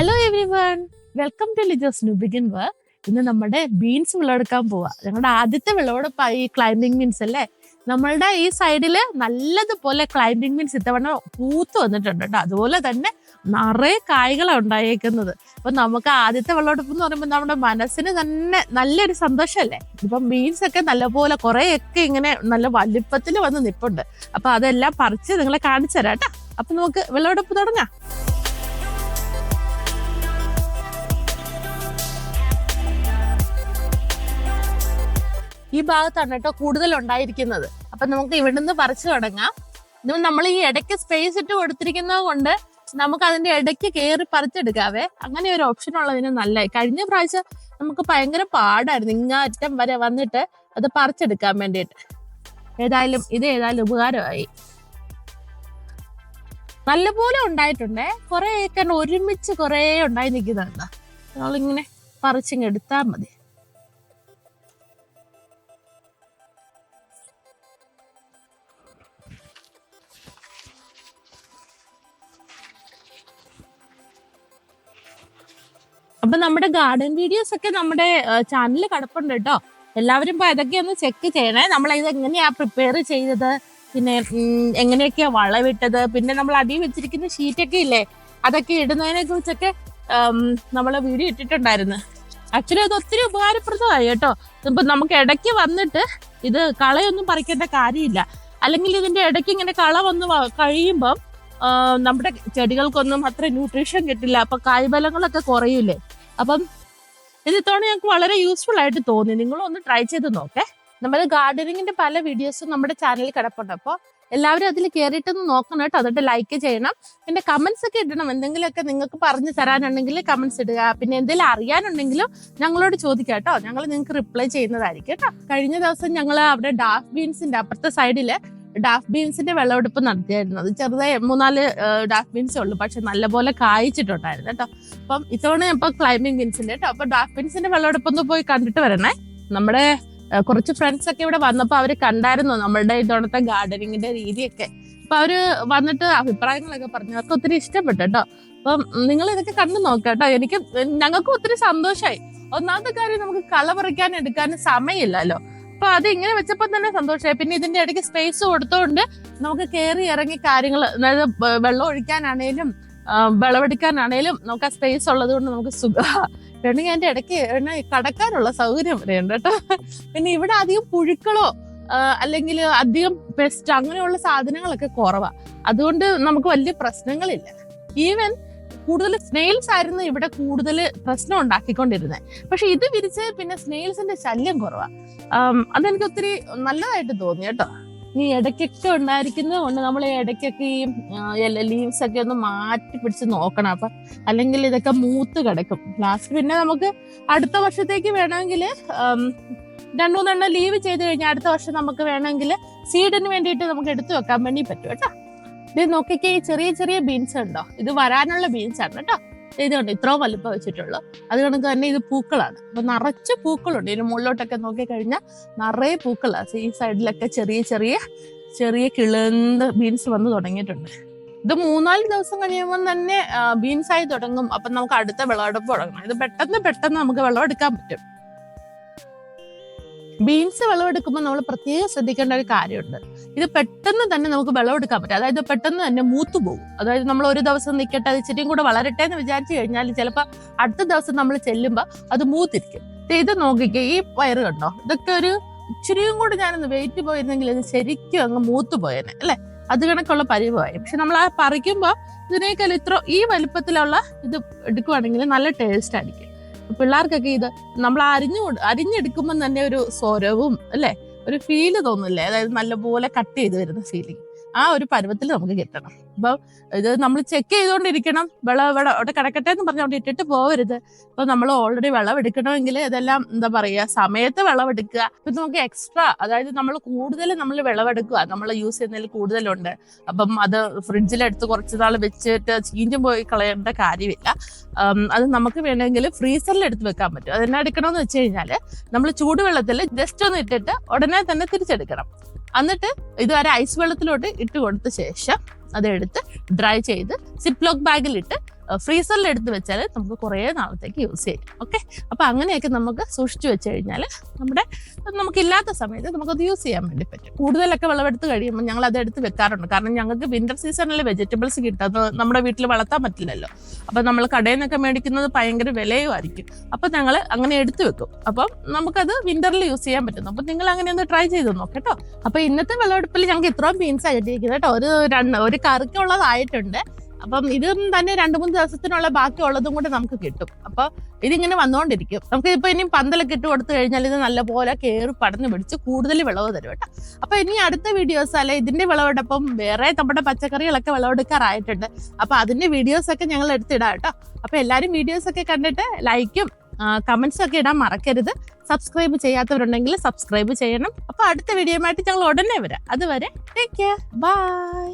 Hello every one welcome to Lijo's new begin work ഇന്ന് നമ്മുടെ beans വിളവെടുക്കാൻ പോവാ. ഞങ്ങളുടെ ആദ്യത്തെ വിളവെടുപ്പ് ഈ ക്ലൈംബിംഗ് മീൻസ് അല്ലേ? നമ്മളുടെ ഈ സൈഡിൽ നല്ലതുപോലെ ക്ലൈംബിംഗ് മീൻസ് ഇത്തവണ പൂത്ത് വന്നിട്ടുണ്ട് കേട്ടോ. അതുപോലെ തന്നെ നിറയെ കായ്കളാണ് ഉണ്ടായേക്കുന്നത്. അപ്പൊ നമുക്ക് ആദ്യത്തെ വിളവെടുപ്പ് എന്ന് പറയുമ്പോൾ നമ്മുടെ മനസ്സിന് തന്നെ നല്ലൊരു സന്തോഷമല്ലേ? ഇപ്പം ബീൻസ് ഒക്കെ നല്ലപോലെ കുറേയൊക്കെ ഇങ്ങനെ നല്ല വലിപ്പത്തിൽ വന്ന് നിപ്പുണ്ട്. അപ്പൊ അതെല്ലാം പറിച്ച് നിങ്ങളെ കാണിച്ചു തരാം കേട്ടോ. അപ്പൊ നമുക്ക് വിളവെടുപ്പ് തുടങ്ങാം. ഈ ഭാഗത്താണ് കേട്ടോ കൂടുതൽ ഉണ്ടായിരിക്കുന്നത് അപ്പൊ നമുക്ക് ഇവിടുന്ന് പറിച്ചു തുടങ്ങാം. നമ്മൾ ഈ ഇടയ്ക്ക് സ്പേസ് ഇട്ട് കൊടുത്തിരിക്കുന്നത് കൊണ്ട് നമുക്ക് അതിന്റെ ഇടയ്ക്ക് കയറി പറിച്ചെടുക്കാവേ. അങ്ങനെ ഒരു ഓപ്ഷൻ ഉള്ളതിന് നല്ല കഴിഞ്ഞ പ്രാവശ്യം നമുക്ക് ഭയങ്കര പാടായിരുന്നു. ഇങ്ങാറ്റം വരെ വന്നിട്ട് അത് പറിച്ചെടുക്കാൻ വേണ്ടിയിട്ട്. ഏതായാലും ഇത് ഏതായാലും ഉപകാരമായി. നല്ലപോലെ ഉണ്ടായിട്ടുണ്ടേ. കുറേയൊക്കെ ഒരുമിച്ച് കുറേ ഉണ്ടായി നിൽക്കുന്നുണ്ട്. നമ്മളിങ്ങനെ പറിച്ചിങ്ങെടുത്താൽ മതി. അപ്പൊ നമ്മുടെ ഗാർഡൻ വീഡിയോസ് ഒക്കെ നമ്മുടെ ചാനലിൽ കിടപ്പുണ്ട് കേട്ടോ എല്ലാവരും ഇപ്പൊ അതൊക്കെ ഒന്ന് ചെക്ക് ചെയ്യണേ. നമ്മൾ ഇത് എങ്ങനെയാ പ്രിപ്പയർ ചെയ്തത്? പിന്നെ എങ്ങനെയൊക്കെയാ വളവിട്ടത്? പിന്നെ നമ്മൾ അടി വെച്ചിരിക്കുന്ന ഷീറ്റ് ഒക്കെ ഇല്ലേ അതൊക്കെ ഇടുന്നതിനെ കുറിച്ചൊക്കെ നമ്മൾ വീഡിയോ ഇട്ടിട്ടുണ്ടായിരുന്നു. ആക്ച്വലി അത് ഒത്തിരി ഉപകാരപ്രദമായി കേട്ടോ. ഇപ്പൊ നമുക്ക് ഇടയ്ക്ക് വന്നിട്ട് ഇത് കളയൊന്നും പറിക്കേണ്ട കാര്യമില്ല. അല്ലെങ്കിൽ ഇതിന്റെ ഇടയ്ക്ക് ഇങ്ങനെ കള വന്ന് കഴിയുമ്പം നമ്മുടെ ചെടികൾക്കൊന്നും അത്ര ന്യൂട്രീഷൻ കിട്ടില്ല. അപ്പൊ കായ്ഫലങ്ങളൊക്കെ കുറയൂലേ. അപ്പം ഇത് ഇത്തവണ ഞങ്ങൾക്ക് വളരെ യൂസ്ഫുൾ ആയിട്ട് തോന്നി. നിങ്ങളും ഒന്ന് ട്രൈ ചെയ്ത് നോക്കേ. നമ്മുടെ ഗാർഡനിങ്ങിന്റെ പല വീഡിയോസും നമ്മുടെ ചാനലിൽ കിടപ്പുണ്ട്. അപ്പോൾ എല്ലാവരും അതിൽ കയറിയിട്ടൊന്ന് നോക്കണം കേട്ടോ. അതിട്ട് ലൈക്ക് ചെയ്യണം. പിന്നെ കമന്റ്സ് ഒക്കെ ഇടണം. എന്തെങ്കിലുമൊക്കെ നിങ്ങൾക്ക് പറഞ്ഞു തരാനുണ്ടെങ്കിൽ കമന്റ്സ് ഇടുക. പിന്നെ എന്തെങ്കിലും അറിയാനുണ്ടെങ്കിലും ഞങ്ങളോട് ചോദിക്കാം കേട്ടോ. ഞങ്ങൾ നിങ്ങൾക്ക് റിപ്ലൈ ചെയ്യുന്നതായിരിക്കും കേട്ടോ. കഴിഞ്ഞ ദിവസം ഞങ്ങൾ അവിടെ ഡാർക്ക് ബീൻസിന്റെ അപ്പുറത്തെ സൈഡിൽ ഡാഫ് ബീൻസിന്റെ വിളവെടുപ്പ് നടത്തിയായിരുന്നു. അത് ചെറുതായി മൂന്നാൽ ഡാഫ് ബീൻസേ ഉള്ളൂ. പക്ഷെ നല്ലപോലെ കായ്ച്ചിട്ടുണ്ടായിരുന്നു കേട്ടോ. അപ്പം ഇത്തവണ ഇപ്പൊ ക്ലൈമ്പിംഗ് ബീൻസിന്റെ കേട്ടോ അപ്പൊ ഡാഫ് ബീൻസിന്റെ വിളവെടുപ്പ് ഒന്ന് പോയി കണ്ടിട്ട് വരണേ. നമ്മുടെ കുറച്ച് ഫ്രണ്ട്സ് ഒക്കെ ഇവിടെ വന്നപ്പോൾ അവർ കണ്ടായിരുന്നു നമ്മളുടെ ഇത്തവണത്തെ ഗാർഡനിങ്ങിന്റെ രീതിയൊക്കെ. അപ്പൊ അവർ വന്നിട്ട് അഭിപ്രായങ്ങളൊക്കെ പറഞ്ഞു. അവർക്ക് ഒത്തിരി ഇഷ്ടപ്പെട്ടു കേട്ടോ അപ്പം നിങ്ങൾ ഇതൊക്കെ കണ്ടു നോക്കാം കേട്ടോ എനിക്ക് ഞങ്ങൾക്ക് ഒത്തിരി സന്തോഷമായി ഒന്നാമത്തെ കാര്യം നമുക്ക് കള പറിക്കാൻ എടുക്കാനും സമയമില്ലല്ലോ. അപ്പൊ അത് ഇങ്ങനെ വെച്ചപ്പോ തന്നെ സന്തോഷമായി. പിന്നെ ഇതിന്റെ ഇടയ്ക്ക് സ്പേസ് കൊടുത്തോണ്ട് നമുക്ക് കയറി ഇറങ്ങി കാര്യങ്ങൾ അതായത് വെള്ളം ഒഴിക്കാനാണേലും വിളവെടുക്കാനാണേലും നമുക്ക് ആ സ്പേസ് ഉള്ളത് കൊണ്ട് നമുക്ക് സുഖ. വേണമെങ്കിൽ അതിന്റെ ഇടയ്ക്ക് കടക്കാനുള്ള സൗകര്യം വരെയുണ്ട് കേട്ടോ. പിന്നെ ഇവിടെ അധികം പുഴുക്കളോ അല്ലെങ്കിൽ അധികം പെസ്റ്റ് അങ്ങനെയുള്ള സാധനങ്ങളൊക്കെ കുറവാ. അതുകൊണ്ട് നമുക്ക് വലിയ പ്രശ്നങ്ങളില്ല. ഈവൻ കൂടുതൽ സ്നെയിൽസ് ആയിരുന്നു ഇവിടെ കൂടുതൽ പ്രശ്നം ഉണ്ടാക്കിക്കൊണ്ടിരുന്നത് പക്ഷെ ഇത് വിരിച്ച് പിന്നെ സ്നെയിൽസിന്റെ ശല്യം കുറവാ. അതെനിക്ക് ഒത്തിരി നല്ലതായിട്ട് തോന്നി കേട്ടോ. ഈ ഇടയ്ക്കൊക്കെ ഉണ്ടായിരിക്കുന്നത് കൊണ്ട് നമ്മൾ ഇടയ്ക്കൊക്കെ ഈ ലീവ്സ് ഒക്കെ ഒന്ന് മാറ്റി പിടിച്ച് നോക്കണം. അപ്പൊ അല്ലെങ്കിൽ ഇതൊക്കെ മൂത്ത് കിടക്കും. ലാസ്റ്റ് പിന്നെ നമുക്ക് അടുത്ത വർഷത്തേക്ക് വേണമെങ്കിൽ രണ്ടു മൂന്നെണ്ണം ലീവ് ചെയ്ത് കഴിഞ്ഞാൽ അടുത്ത വർഷം നമുക്ക് വേണമെങ്കിൽ സീഡിന് വേണ്ടിയിട്ട് നമുക്ക് എടുത്തു വെക്കാൻ വേണ്ടി പറ്റും കേട്ടോ. ഇത് നോക്കിക്കേ ഈ ചെറിയ ചെറിയ ബീൻസ് ഉണ്ടോ? ഇത് വരാനുള്ള ബീൻസ് ആണ് കേട്ടോ. ഇത് ഇത്രയും വലുപ്പം വെച്ചിട്ടുള്ളൂ. അത് കണക്ക് തന്നെ ഇത് പൂക്കളാണ്. അപ്പൊ നിറച്ച് പൂക്കളുണ്ട്. ഇതിന് മുകളിലോട്ടൊക്കെ നോക്കി കഴിഞ്ഞാൽ നിറയെ പൂക്കളാണ് ഈ സൈഡിലൊക്കെ ചെറിയ ചെറിയ ചെറിയ കിളുന്ത് ബീൻസ് വന്ന് തുടങ്ങിയിട്ടുണ്ട്. ഇത് മൂന്നാൽ ദിവസം കഴിയുമ്പോൾ തന്നെ ബീൻസ് ആയി തുടങ്ങും. അപ്പൊ നമുക്ക് അടുത്ത വിളവെടുപ്പ് തുടങ്ങണം. ഇത് പെട്ടെന്ന് പെട്ടെന്ന് നമുക്ക് വിളവെടുക്കാൻ പറ്റും. ബീൻസ് വിളവെടുക്കുമ്പോൾ നമ്മൾ പ്രത്യേകം ശ്രദ്ധിക്കേണ്ട ഒരു കാര്യമുണ്ട്. ഇത് പെട്ടെന്ന് തന്നെ നമുക്ക് വിളവെടുക്കാൻ പറ്റും. അതായത് പെട്ടെന്ന് തന്നെ മൂത്തു പോകും. അതായത് നമ്മൾ ഒരു ദിവസം നിൽക്കട്ടെ അത് ഇച്ചിരിയും കൂടെ വളരട്ടെ എന്ന് വിചാരിച്ചു കഴിഞ്ഞാൽ ചിലപ്പോൾ അടുത്ത ദിവസം നമ്മൾ ചെല്ലുമ്പോൾ അത് മൂത്തിരിക്കും. ഇത് നോക്കിക്കുക ഈ വയറ് കണ്ടോ? ഇതൊക്കെ ഒരു ഇച്ചിരിയും കൂടെ ഞാനൊന്ന് വെയിറ്റ് പോയിരുന്നെങ്കിൽ ഇത് ശരിക്കും അങ്ങ് മൂത്തു പോയേനെ അല്ലേ? അത് കണക്കുള്ള പരിവായി. പക്ഷെ നമ്മൾ ആ പറിക്കുമ്പോൾ ഇതിനേക്കാൾ ഇത്ര ഈ വലിപ്പത്തിലുള്ള ഇത് എടുക്കുവാണെങ്കിൽ നല്ല ടേസ്റ്റ് ആയിരിക്കും. പിള്ളേർക്കൊക്കെ ഇത് നമ്മൾ അരിഞ്ഞു അരിഞ്ഞെടുക്കുമ്പോൾ തന്നെ ഒരു സ്വരവും അല്ലെ? ഒരു ഫീൽ തോന്നില്ലേ അതായത് നല്ലപോലെ കട്ട് ചെയ്ത് വരുന്ന ഫീലിംഗ് ആ ഒരു പരുവത്തിൽ നമുക്ക് കിട്ടണം അപ്പോൾ ഇത് നമ്മൾ ചെക്ക് ചെയ്തുകൊണ്ടിരിക്കണം. വിള ഇവിടെ അവിടെ കിടക്കട്ടെ എന്ന് പറഞ്ഞുകൊണ്ട് ഇട്ടിട്ട് പോകരുത് ഇപ്പൊ നമ്മൾ ഓൾറെഡി വിളവെടുക്കണമെങ്കിൽ ഇതെല്ലാം എന്താ പറയുക സമയത്ത് വിളവെടുക്കുക. ഇപ്പൊ നമുക്ക് എക്സ്ട്രാ അതായത് നമ്മൾ കൂടുതൽ നമ്മൾ വിളവെടുക്കുക. നമ്മൾ യൂസ് ചെയ്യുന്നതിൽ കൂടുതലുണ്ട്. അപ്പം അത് ഫ്രിഡ്ജിലെടുത്ത് കുറച്ച് നാൾ വെച്ചിട്ട് ചീഞ്ഞും പോയി കളയേണ്ട കാര്യമില്ല. അത് നമുക്ക് വേണമെങ്കിൽ ഫ്രീസറിൽ എടുത്ത് വെക്കാൻ പറ്റും. അതെന്നാ എടുക്കണമെന്ന് വെച്ച് കഴിഞ്ഞാൽ നമ്മൾ ചൂടുവെള്ളത്തിൽ ജസ്റ്റ് ഒന്ന് ഇട്ടിട്ട് ഉടനെ തന്നെ തിരിച്ചെടുക്കണം. എന്നിട്ട് ഇതുവരെ ഐസ് വെള്ളത്തിലോട്ട് ഇട്ട് കൊടുത്ത ശേഷം അതെടുത്ത് ഡ്രൈ ചെയ്ത് സിപ്ലോക്ക് ബാഗിലിട്ട് ഫ്രീസറിൽ എടുത്ത് വെച്ചാൽ നമുക്ക് കുറേ നാളത്തേക്ക് യൂസ് ചെയ്യാം. ഓക്കെ അപ്പോൾ അങ്ങനെയൊക്കെ നമുക്ക് സൂക്ഷിച്ചു വെച്ച് കഴിഞ്ഞാൽ നമ്മുടെ നമുക്കില്ലാത്ത സമയത്ത് നമുക്കത് യൂസ് ചെയ്യാൻ വേണ്ടി പറ്റും. കൂടുതലൊക്കെ വിളവെടുത്ത് കഴിയുമ്പോൾ ഞങ്ങൾ അത് എടുത്ത് വെക്കാറുണ്ട്. കാരണം ഞങ്ങൾക്ക് വിന്റർ സീസണിൽ വെജിറ്റബിൾസ് കിട്ടാത്ത നമ്മുടെ വീട്ടിൽ വളർത്താൻ പറ്റില്ലല്ലോ. അപ്പോൾ നമ്മൾ കടയിൽ നിന്നൊക്കെ മേടിക്കുന്നത് ഭയങ്കര വിലയുമായിരിക്കും. അപ്പോൾ ഞങ്ങൾ അങ്ങനെ എടുത്തു വെക്കും. അപ്പം നമുക്കത് വിന്ററിൽ യൂസ് ചെയ്യാൻ പറ്റുന്നു അപ്പം നിങ്ങൾ അങ്ങനെ ഒന്ന് ട്രൈ ചെയ്ത് നോക്കാം കേട്ടോ. അപ്പം ഇന്നത്തെ വിളവെടുപ്പിൽ ഞങ്ങൾക്ക് ഇത്രയും ബീൻസ് ആയിട്ടിരിക്കുന്നത് കേട്ടോ. ഒരു രണ്ട് ഒരു കറിക്കുള്ളതായിട്ടുണ്ട് അപ്പം ഇതും തന്നെ രണ്ട് മൂന്ന് ദിവസത്തിനുള്ള ബാക്കി ഉള്ളതും കൂടെ നമുക്ക് കിട്ടും. അപ്പോൾ ഇതിങ്ങനെ വന്നുകൊണ്ടിരിക്കും നമുക്ക് ഇപ്പൊ ഇനി പന്തലൊക്കെ ഇട്ട് കൊടുത്തു കഴിഞ്ഞാൽ ഇത് നല്ലപോലെ കയറി പടന്ന് പിടിച്ച് കൂടുതൽ വിളവ് തരും കേട്ടോ. അപ്പൊ ഇനി അടുത്ത വീഡിയോസ് അല്ലെ ഇതിന്റെ വിളവെടുപ്പം വേറെ നമ്മുടെ പച്ചക്കറികളൊക്കെ വിളവെടുക്കാറായിട്ടുണ്ട്. അപ്പൊ അതിന്റെ വീഡിയോസ് ഒക്കെ ഞങ്ങൾ എടുത്തിടാം കേട്ടോ. അപ്പൊ എല്ലാവരും വീഡിയോസ് ഒക്കെ കണ്ടിട്ട് ലൈക്കും കമന്റ്സ് ഒക്കെ ഇടാൻ മറക്കരുത്. സബ്സ്ക്രൈബ് ചെയ്യാത്തവരുണ്ടെങ്കിൽ സബ്സ്ക്രൈബ് ചെയ്യണം. അപ്പൊ അടുത്ത വീഡിയോയുമായിട്ട് ഞങ്ങൾ ഉടനെ വരാം. അതുവരെ ടേക്ക് കെയർ ബൈ